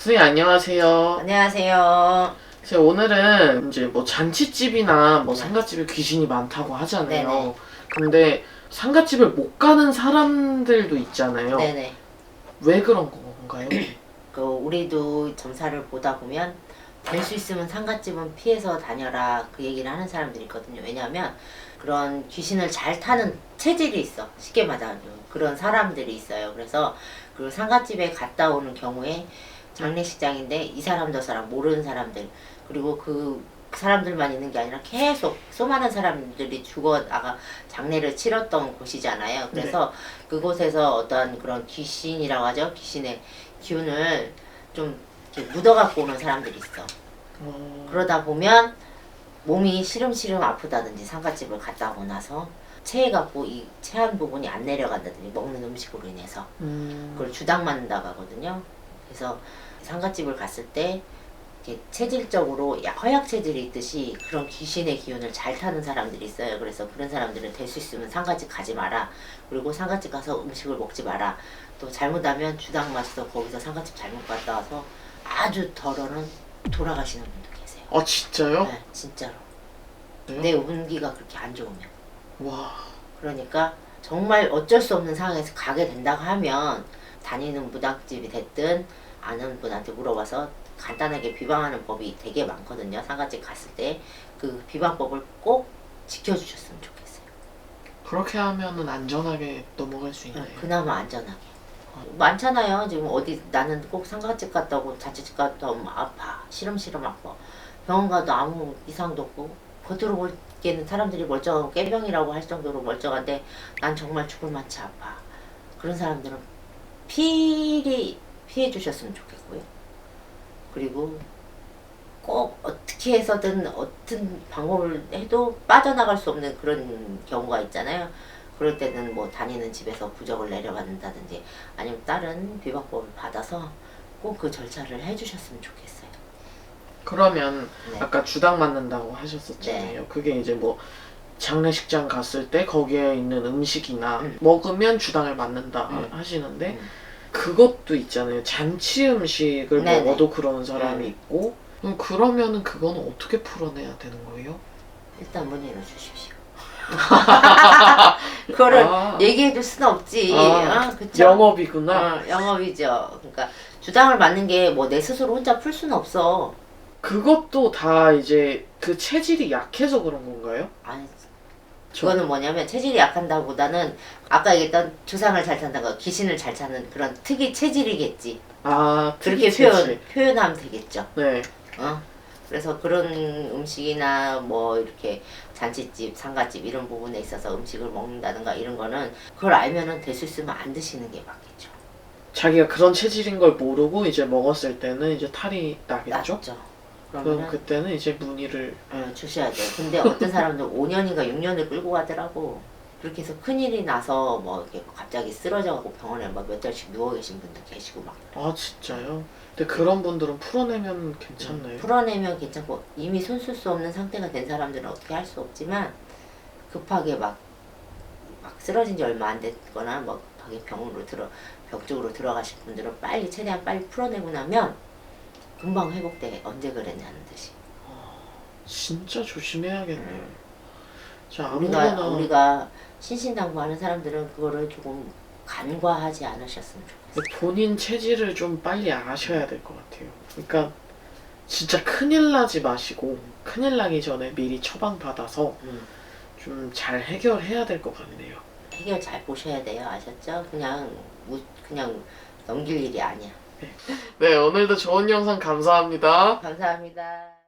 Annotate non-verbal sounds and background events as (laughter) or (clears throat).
선생님 안녕하세요. 안녕하세요. 제가 오늘은 이제 뭐 잔치집이나 뭐 상가집에 귀신이 많다고 하잖아요. 네네. 근데 상가집을 못 가는 사람들도 있잖아요. 네네. 왜 그런 건가요? (clears throat) 그 우리도 점사를 보다 보면 될 수 있으면 상갓집은 피해서 다녀라 그 얘기를 하는 사람들이 있거든요. 왜냐하면 그런 귀신을 잘 타는 체질이 있어. 쉽게 말하면 그런 사람들이 있어요. 그래서 그 상갓집에 갔다 오는 경우에 장례식장인데 이 사람 저 사람 모르는 사람들 그리고 그 사람들만 있는 게 아니라 계속 수많은 사람들이 죽어 나가 장례를 치렀던 곳이잖아요. 그래서 그곳에서 어떤 그런 귀신이라고 하죠. 귀신의 기운을 좀 묻어갖고 오는 사람들이 있어. 어, 그러다 보면 몸이 시름시름 아프다든지 상갓집을 갔다 오고 나서 체해갖고 이 체한 부분이 안 내려간다든지 먹는 음식으로 인해서 음, 그걸 주당 맞는다고 하거든요. 그래서 상갓집을 갔을 때 체질적으로 야- 허약 체질이 있듯이 그런 귀신의 기운을 잘 타는 사람들이 있어요. 그래서 그런 사람들은 될 수 있으면 상갓집 가지 마라. 그리고 상갓집 가서 음식을 먹지 마라. 또 잘못하면 주당 맞아서 거기서 상갓집 잘못 갔다 와서 아주 덜어는 돌아가시는 분도 계세요. 아 진짜요? 네, 진짜로. 그래요? 내 운기가 그렇게 안 좋으면. 와, 그러니까 정말 어쩔 수 없는 상황에서 가게 된다고 하면 다니는 무당집이 됐든 아는 분한테 물어봐서 간단하게 비방하는 법이 되게 많거든요. 상가집 갔을 때 그 비방법을 꼭 지켜주셨으면 좋겠어요. 그렇게 하면은 안전하게 넘어갈 수 있나요? 그나마 안전하게. 많잖아요. 지금 어디 나는 꼭 상가집 갔다 오고 자취집 갔다 오면 아파. 시름시름 아파. 병원 가도 아무 이상도 없고 겉으로 보기에는 사람들이 멀쩡하고 깨병이라고 할 정도로 멀쩡한데 난 정말 죽을 만치 아파. 그런 사람들은 필히 피해 주셨으면 좋겠고요. 그리고 꼭 어떻게 해서든 어떤 방법을 해도 빠져나갈 수 없는 그런 경우가 있잖아요. 그럴 때는 뭐 다니는 집에서 부적을 내려받는다든지 아니면 다른 비방법을 받아서 꼭 그 절차를 해주셨으면 좋겠어요. 그러면 네. 아까 주당 맞는다고 하셨었잖아요. 그게 이제 뭐 장례식장 갔을 때 거기에 있는 음식이나 음. 먹으면 주당을 맞는다 음. 하시는데 음. 그것도 있잖아요. 잔치 음식을 네네. 먹어도 그러는 사람이 음. 있고 그럼 그러면은 그거는 어떻게 풀어내야 되는 거예요? 일단 문의를 주십시오. (laughs) 그거를 아. 얘기해 줄 수는 없지. 아, 어, 그쵸? 영업이구나. 어, 영업이죠. 그러니까 주당을 맞는 게 뭐 내 스스로 혼자 풀 수는 없어. 그것도 다 이제 그 체질이 약해서 그런 건가요? 아니, 저- 그거는 뭐냐면 체질이 약한다보다는 아까 얘기했던 주상을 잘 탄다거 귀신을 잘 타는 그런 특이 체질이겠지. 아 그렇게 특이 표현 체질. 표현하면 되겠죠. 네. 어? 그래서 그런 음식이나 뭐 이렇게 잔치집, 상가집 이런 부분에 있어서 음식을 먹는다든가 이런 거는 그걸 알면은 될 수 있으면 안 드시는 게 맞겠죠. 자기가 그런 체질인 걸 모르고 이제 먹었을 때는 이제 탈이 나겠죠. 낫죠. 그럼 그러면은 그때는 이제 문의를 어, 주셔야 돼요. 근데 어떤 사람들 (laughs) 5년인가 6년을 끌고 가더라고. 그렇게 해서 큰일이 나서 뭐 이렇게 갑자기 쓰러져갖고 병원에 막 몇 달씩 누워 계신 분도 계시고 막 아 진짜요? 근데 그런 분들은 풀어내면 괜찮나요? 풀어내면 괜찮고 이미 손쓸 수 없는 상태가 된 사람들은 어떻게 할 수 없지만 급하게 막, 막 쓰러진 지 얼마 안 됐거나 뭐 급하게 병으로 들어 병 쪽으로 들어가실 분들은 빨리 최대한 빨리 풀어내고 나면 금방 회복돼 언제 그랬냐는 듯이 진짜 조심해야겠네요. 자 우리가 아무거나 우리가 신신당부하는 사람들은 그거를 조금 간과하지 않으셨으면 좋겠어요. 본인 체질을 좀 빨리 아셔야 될 것 같아요. 그러니까 진짜 큰일 나지 마시고 큰일 나기 전에 미리 처방 받아서 음. 좀 잘 해결해야 될 것 같네요. 해결 잘 보셔야 돼요. 아셨죠? 그냥 무, 그냥 넘길 일이 아니야. 네 오늘도 좋은 영상 감사합니다. 감사합니다.